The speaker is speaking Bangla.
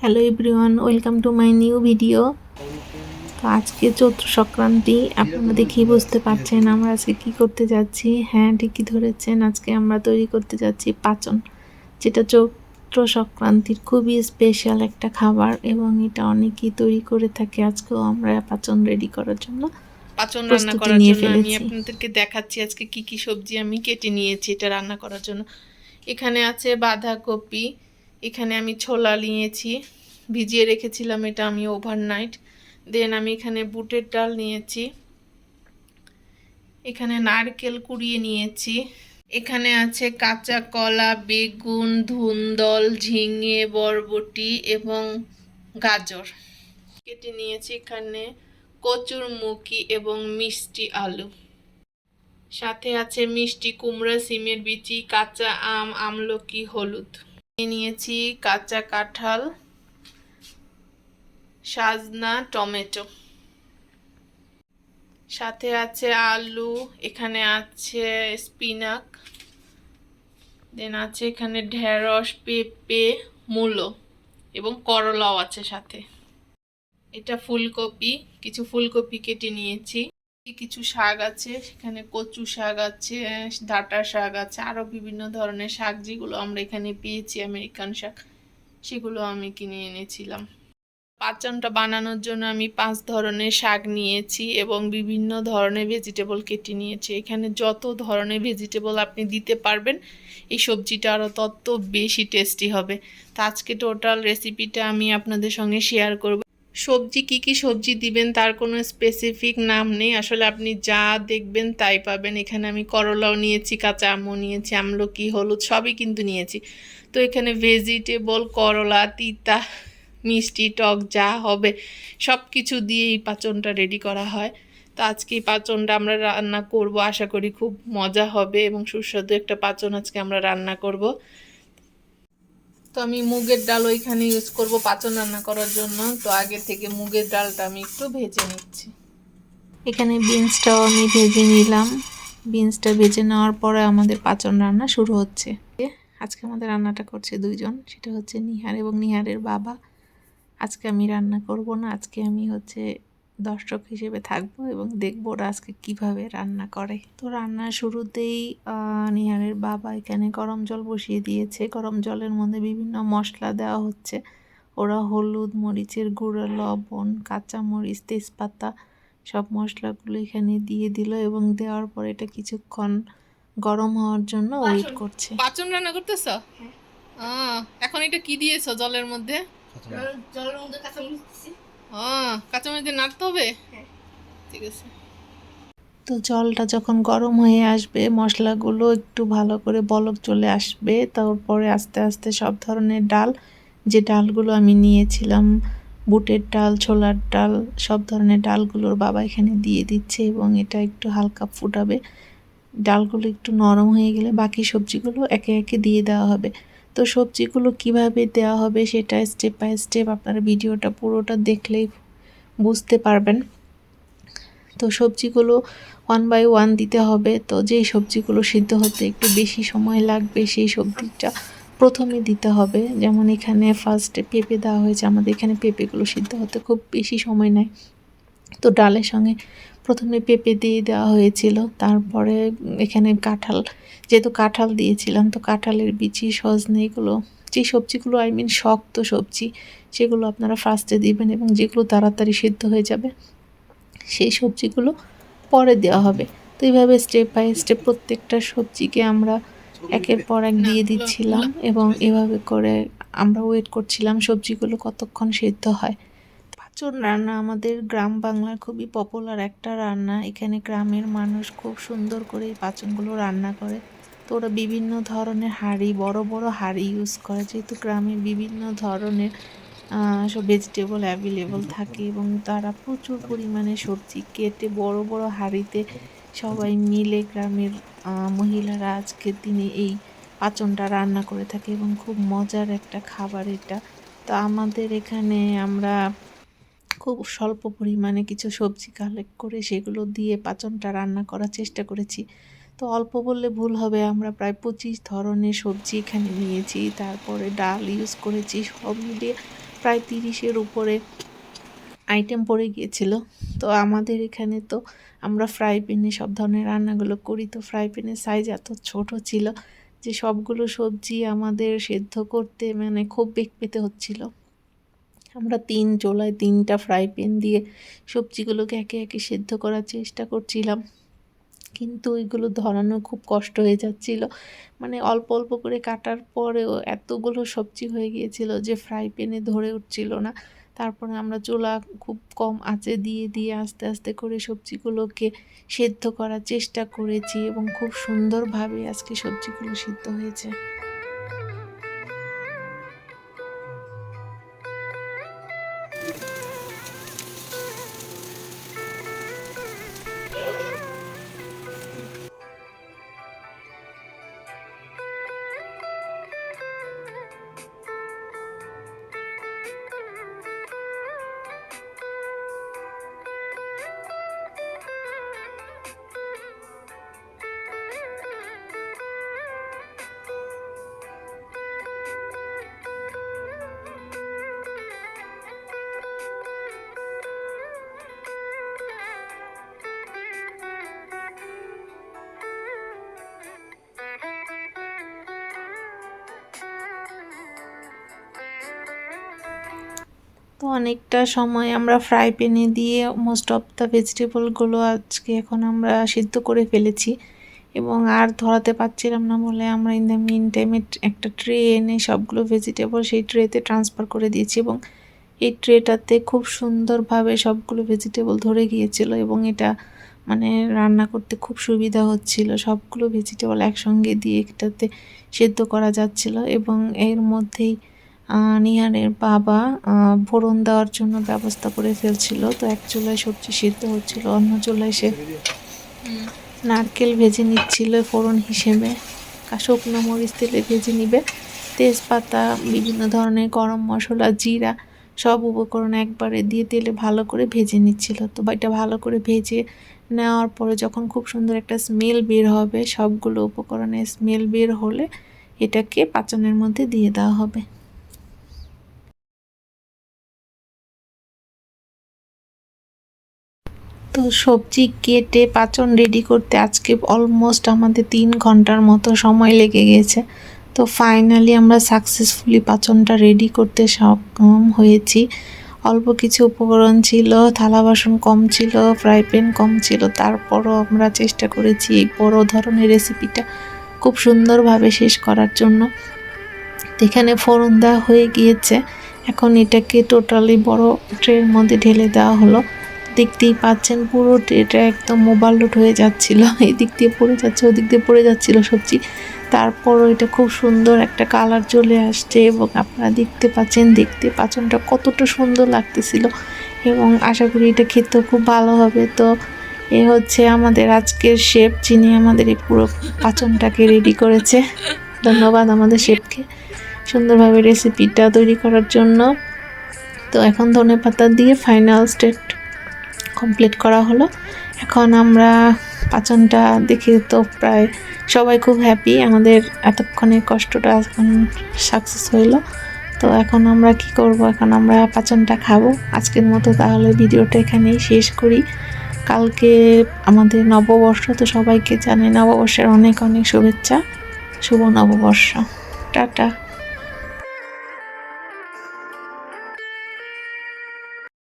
Hello everyone welcome to my new video তো আজকে চৈত্র সংক্রান্তি আপনারা দেখেই বুঝতে পারছেন আমরা আজকে কি করতে যাচ্ছি। হ্যাঁ ঠিকই ধরেছেন আজকে আমরা তৈরি করতে যাচ্ছি পাচন যেটা চৈত্র সংক্রান্তির খুবই স্পেশাল একটা খাবার এবং এটা অনেকেই তৈরি করে থাকে আজকেও আমরা পাচন রেডি করার জন্য। পাচন রান্না করার নিয়ে জন্য আমি। আপনাদেরকে দেখাচ্ছি আজকে কি কি সবজি আমি কেটে নিয়েছি এটা রান্না করার জন্য। এখানে আছে বাঁধাকপি এখানে আমি ছোলা নিয়েছি, ভিজিয়ে রেখেছিলাম এটা আমি ওভারনাইট দেন আমি এখানে বুটের ডাল নিয়েছি, এখানে নারকেল কুড়িয়ে নিয়েছি। এখানে আছে কাঁচা কলা, বেগুন, ধুন্দল, ঝিঙে, বরবটি এবং গাজর। কেটে নিয়েছি এখানে কচুর মুখি এবং মিষ্টি আলু। সাথে আছে মিষ্টি কুমড়া, সিমের বিচি, কাঁচা আম, আমলকি, হলুদ। নিয়েছি কাঁচা কাঁঠাল, সাজনা, টমেটো। সাথে আছে আলু, এখানে আছে স্পিনাক, দেন আছে এখানে ঢেঁড়স, পেঁপে, মূলো এবং করলাও আছে সাথে। এটা ফুলকপি, কিছু ফুলকপি কেটে নিয়েছি। কিছু শাক আছে, সেখানে কচু শাক আছে, ডাঁটা শাক আছে আরও বিভিন্ন ধরনের শাক যেগুলো আমরা এখানে পেয়েছি, আমেরিকান শাক, সেগুলো আমি কিনে এনেছিলাম। পাচনটা বানানোর জন্য আমি পাঁচ ধরনের শাক নিয়েছি এবং বিভিন্ন ধরনের ভেজিটেবল কেটে নিয়েছি। এখানে যত ধরনের ভেজিটেবল আপনি দিতে পারবেন, এই সবজিটা আরও তত বেশি টেস্টি হবে। তো আজকে টোটাল রেসিপিটা আমি আপনাদের সঙ্গে শেয়ার করব। সবজি কি কি সবজি দিবেন তার কোনো স্পেসিফিক নাম নেই। আসলে আপনি যা দেখবেন তাই পাবেন। এখানে আমি করলাও নিয়েছি কাঁচা আমও নিয়েছি, আমলকি, হলুদ সবই কিন্তু নিয়েছি। তো এখানে ভেজিটেবল করলা, তিতা, মিষ্টি, টক যা হবে সব কিছু দিয়ে এই পাচনটা রেডি করা হয়। তো আজকে এই পাচনটা আমরা রান্না করব। আশা করি খুব মজা হবে এবং সুস্বাদু একটা পাচন আজকে আমরা রান্না করব। তো আমি মুগের ডাল ওইখানে ইউজ করব পাচন রান্না করার জন্য। তো আগে থেকে মুগের ডালটা আমি একটু ভেজে নিচ্ছি। এখানে বিনসটাও আমি ভেজে নিলাম। বিনসটা ভেজে নেওয়ার পরে আমাদের পাচন রান্না শুরু হচ্ছে। আজকে আমাদের রান্নাটা করছে দুইজন, সেটা হচ্ছে নিহার এবং নিহারের বাবা। আজকে আমি রান্না করব না, আজকে আমি হচ্ছে দর্শক হিসেবে থাকব এবং দেখব ওরা আজকে কীভাবে রান্না করে। তো রান্নার শুরুতেই নিহারের বাবা এখানে গরম জল বসিয়ে দিয়েছে। গরম জলের মধ্যে বিভিন্ন মশলা দেওয়া হচ্ছে। ওরা হলুদ মরিচের গুঁড়ো লবণ কাঁচামরিচ তেজপাতা সব মশলাগুলো এখানে দিয়ে দিল এবং দেওয়ার পর এটা কিছুক্ষণ গরম হওয়ার জন্য ওয়েট করছে। পাচন রান্না করতেছ? এখন এটা কি দিয়েছ জলের মধ্যে? জলের মধ্যে কাঁচামরিচ কাঁচামরিচ দিয়ে নাড়তে হবে? হ্যাঁ। ঠিক আছে। তো জলটা যখন গরম হয়ে আসবে মশলাগুলো একটু ভালো করে বলক চলে আসবে তারপরে আস্তে আস্তে সব ধরনের ডাল যে ডালগুলো আমি নিয়েছিলাম বুটের ডাল ছোলার ডাল সব ধরনের ডালগুলোর বাবা এখানে দিয়ে দিচ্ছে এবং এটা একটু হালকা ফুটাবে। ডালগুলো একটু নরম হয়ে গেলে বাকি সবজিগুলো একে একে দিয়ে দেওয়া হবে। তো সবজিগুলো কীভাবে দেওয়া হবে সেটা স্টেপ বাই স্টেপ আপনারা ভিডিওটা পুরোটা দেখলেই বুঝতে পারবেন। তো সবজিগুলো ওয়ান বাই ওয়ান দিতে হবে। তো যেই সবজিগুলো সিদ্ধ হতে একটু বেশি সময় লাগবে, সেই সবজিটা প্রথমে দিতে হবে। যেমন এখানে ফার্স্টে পেঁপে দেওয়া হয়েছে, আমাদের এখানে পেঁপেগুলো সিদ্ধ হতে খুব বেশি সময় নেয়। তো ডালের সঙ্গে প্রথমে পেঁপে দিয়ে দেওয়া হয়েছিল, তারপরে এখানে কাঁঠাল যেহেতু কাঁঠাল দিয়েছিলাম, তো কাঁঠালের বিচি, সজনে এগুলো, যে সবজিগুলো আই মিন শক্ত সবজি, সেগুলো আপনারা ফার্স্টে দিবেন এবং যেগুলো তাড়াতাড়ি সিদ্ধ হয়ে যাবে, সেই সবজিগুলো পরে দেওয়া হবে। তো এইভাবে স্টেপ বাই স্টেপ প্রত্যেকটা সবজিকে আমরা একের পর এক দিয়ে দিচ্ছিলাম এবং এভাবে করে আমরা ওয়েট করছিলাম সবজিগুলো কতক্ষণ সিদ্ধ হয়। পাচন রান্না, আমাদের গ্রাম বাংলার খুবই পপুলার একটা রান্না। এখানে গ্রামের মানুষ খুব সুন্দর করে এই পাচনগুলো রান্না করে। তো ওরা বিভিন্ন ধরনের হাঁড়ি, বড় বড় হাঁড়ি ইউজ করে। যেহেতু গ্রামে বিভিন্ন ধরনের সব ভেজিটেবল অ্যাভেলেবল থাকে এবং তারা প্রচুর পরিমাণে সবজি কেটে বড় বড় হাঁড়িতে সবাই মিলে গ্রামের মহিলারা আজকের দিনে এই পাচনটা রান্না করে থাকে এবং খুব মজার একটা খাবার এটা। তো আমাদের এখানে আমরা খুব স্বল্প পরিমাণে কিছু সবজি কালেক্ট করে সেগুলো দিয়ে পাচনটা রান্না করার চেষ্টা করেছি। তো অল্প বললে ভুল হবে। আমরা প্রায় পঁচিশ ধরনের সবজি এখানে নিয়েছি। তারপরে ডাল ইউজ করেছি, সব মিলিয়ে প্রায় তিরিশের উপরে আইটেম পড়ে গিয়েছিল। তো আমাদের এখানে তো আমরা ফ্রাই প্যানে সব ধরনের রান্নাগুলো করি। তো ফ্রাই প্যানের সাইজ এত ছোট ছিল যে সবগুলো সবজি আমাদের সেদ্ধ করতে মানে খুব বেগ পেতে হচ্ছিল। আমরা তিন চোলায় তিনটা ফ্রাই প্যান দিয়ে সবজিগুলোকে একে একে সেদ্ধ করার চেষ্টা করছিলাম। কিন্তু ওইগুলো ধরানো খুব কষ্ট হয়ে যাচ্ছিল। মানে অল্প অল্প করে কাটার পরেও এতগুলো সবজি হয়ে গিয়েছিল যে ফ্রাই প্যানে ধরে উঠছিল না। তারপরে আমরা চুলা খুব কম আঁচে দিয়ে দিয়ে আস্তে আস্তে করে সবজিগুলোকে সেদ্ধ করার চেষ্টা করেছি এবং খুব সুন্দরভাবে আজকে সবজিগুলো সিদ্ধ হয়েছে। তো অনেকটা সময় আমরা ফ্রাই প্যানে দিয়ে মোস্ট অফ দ্য ভেজিটেবলগুলো আজকে এখন আমরা সিদ্ধ করে ফেলেছি। এবং আর ধরাতে পারছিলাম না বলে আমরা ইন দ্য মিন টাইমে একটা ট্রে এনে সবগুলো ভেজিটেবল সেই ট্রেতে ট্রান্সফার করে দিয়েছি এবং এই ট্রেটাতে খুব সুন্দরভাবে সবগুলো ভেজিটেবল ধরে গিয়েছিল এবং এটা মানে রান্না করতে খুব সুবিধা হচ্ছিল। সবগুলো ভেজিটেবল একসঙ্গে দিয়ে এটাতে সেদ্ধ করা যাচ্ছিল এবং এর মধ্যেই নিহারের বাবা ফোড়ন দেওয়ার জন্য ব্যবস্থা করে ফেলছিল। তো এক চুলায় সবজি সিদ্ধ হচ্ছিল, অন্য চুলায় সে নারকেল ভেজে নিচ্ছিল ফোড়ন হিসেবে। শুকনো মরিচ তেলে ভেজে নিবে। তেজপাতা, বিভিন্ন ধরনের গরম মশলা, জিরা সব উপকরণ একবারে দিয়ে তেলে ভালো করে ভেজে নিচ্ছিল। তো এটা ভালো করে ভেজে নেওয়ার পরে যখন খুব সুন্দর একটা স্মেল বের হবে, সবগুলো উপকরণের স্মেল বের হলে এটাকে পাচনের মধ্যে দিয়ে দেওয়া হবে। তো সবজি কেটে পাচন রেডি করতে আজকে অলমোস্ট আমাদের তিন ঘণ্টার মতো সময় লেগে গেছে। তো ফাইনালি আমরা সাকসেসফুলি পাচনটা রেডি করতে সক্ষম হয়েছি। অল্প কিছু উপকরণ ছিল, থালা বাসন কম ছিল ফ্রাই প্যান কম ছিল, তারপরও আমরা চেষ্টা করেছি এই বড় ধরনের রেসিপিটা খুব সুন্দরভাবে শেষ করার জন্য। এখানে ফোড়ন দেওয়া হয়ে গিয়েছে। এখন এটাকে টোটালি বড় ট্রের মধ্যে ঢেলে দেওয়া হলো। দেখতেই পাচ্ছেন পুরো ট্রেটা একদম মোবাইল লোড হয়ে যাচ্ছিল। এই দিক দিয়ে পড়ে যাচ্ছে, ওদিক দিয়ে পড়ে যাচ্ছিল সবজি। তারপরও এটা খুব সুন্দর একটা কালার চলে আসছে এবং আপনারা দেখতে পাচ্ছেন, দেখতে পাচনটা কতটা সুন্দর লাগতেছিল। এবং আশা করি এটা খেতেও খুব ভালো হবে। তো এ হচ্ছে আমাদের আজকের শেফ যিনি আমাদের এই পুরো পাচনটাকে রেডি করেছে। ধন্যবাদ আমাদের শেফকে সুন্দরভাবে রেসিপিটা তৈরি করার জন্য। তো এখন ধনে পাতা দিয়ে ফাইনাল স্টেট কমপ্লিট করা হলো। এখন আমরা পাচনটা দেখে তো প্রায় সবাই খুব হ্যাপি আমাদের এতক্ষণে কষ্টটা এখন সাকসেস হইল। তো এখন আমরা কি করব? এখন আমরা পাচনটা খাব। আজকের মতো তাহলে ভিডিওটা এখানেই শেষ করি। কালকে আমাদের নববর্ষ, তো সবাইকে জানে নববর্ষের অনেক অনেক শুভেচ্ছা। শুভ নববর্ষ। টাটা।